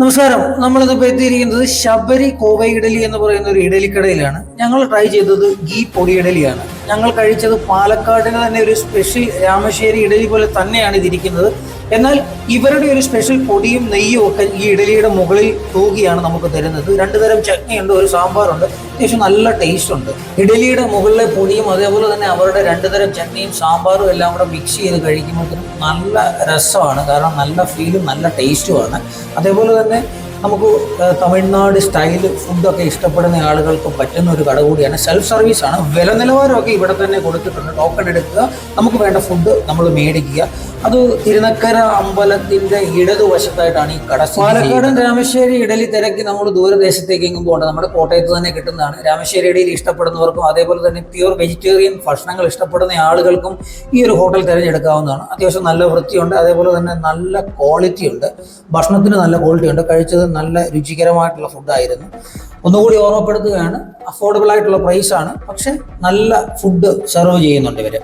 നമസ്കാരം. നമ്മളിന്നിപ്പോൾ എത്തിയിരിക്കുന്നത് ശബരി കോവ ഇഡലി എന്ന് പറയുന്ന ഒരു ഇഡലിക്കടയിലാണ്. ഞങ്ങൾ ട്രൈ ചെയ്തത് ഗീ പൊടി ഇഡലിയാണ്. ഞങ്ങൾ കഴിച്ചത് പാലക്കാടിന് തന്നെ ഒരു സ്പെഷ്യൽ രാമശ്ശേരി ഇഡലി പോലെ തന്നെയാണ് ഇതിരിക്കുന്നത്. എന്നാൽ ഇവരുടെ ഒരു സ്പെഷ്യൽ പൊടിയും നെയ്യും ഒക്കെ ഈ ഇഡലിയുടെ മുകളിൽ തൂകിയാണ് നമുക്ക് തരുന്നത്. രണ്ട് തരം ചട്നി ഉണ്ട് ഒരു സാമ്പാറുണ്ട് അത്യാവശ്യം നല്ല ടേസ്റ്റ് ഉണ്ട്. ഇഡലിയുടെ മുകളിലെ പൊടിയും അതേപോലെ തന്നെ അവരുടെ രണ്ട് തരം ചട്നിയും സാമ്പാറും എല്ലാം കൂടെ മിക്സ് ചെയ്ത് കഴിക്കുമ്പോഴത്തേനും നല്ല രസമാണ്. കാരണം നല്ല ഫീലും നല്ല ടേസ്റ്റുമാണ് അതേപോലെ തന്നെ നമുക്ക് തമിഴ്നാട് സ്റ്റൈൽ ഫുഡൊക്കെ ഇഷ്ടപ്പെടുന്ന ആളുകൾക്ക് പറ്റുന്ന ഒരു കട കൂടിയാണ് സെൽഫ് സർവീസ് ആണ്. വില നിലവാരമൊക്കെ ഇവിടെ തന്നെ കൊടുത്തിട്ടുണ്ട്. ടോക്കൺ എടുക്കുക നമുക്ക് വേണ്ട ഫുഡ് നമ്മൾ മേടിക്കുക. അത് തിരുനക്കര അമ്പലത്തിന്റെ ഇടതുവശത്തായിട്ടാണ് ഈ കട പാലക്കാടൻ രാമശ്ശേരി ഇഡലി തിരക്കി നമ്മൾ ദൂരദേശത്തേക്ക് എങ്ങും നമ്മുടെ കോട്ടയത്ത് തന്നെ കിട്ടുന്നതാണ്. രാമശ്ശേരി ഇടയിൽ ഇഷ്ടപ്പെടുന്നവർക്കും അതേപോലെ തന്നെ പ്യൂർ വെജിറ്റേറിയൻ ഭക്ഷണങ്ങൾ ഇഷ്ടപ്പെടുന്ന ആളുകൾക്കും ഈ ഒരു ഹോട്ടൽ തിരഞ്ഞെടുക്കാവുന്നതാണ്. അത്യാവശ്യം നല്ല വൃത്തിയുണ്ട് അതേപോലെ തന്നെ നല്ല ക്വാളിറ്റി ഉണ്ട്. ഭക്ഷണത്തിന് നല്ല ക്വാളിറ്റി ഉണ്ട്. കഴിച്ചത് നല്ല രുചികരമായിട്ടുള്ള ഫുഡായിരുന്നു. ഒന്നുകൂടി ഓർമ്മപ്പെടുത്തുകയാണ് അഫോർഡബിൾ ആയിട്ടുള്ള പ്രൈസാണ് പക്ഷെ നല്ല ഫുഡ് സെർവ് ചെയ്യുന്നുണ്ട് ഇവർ.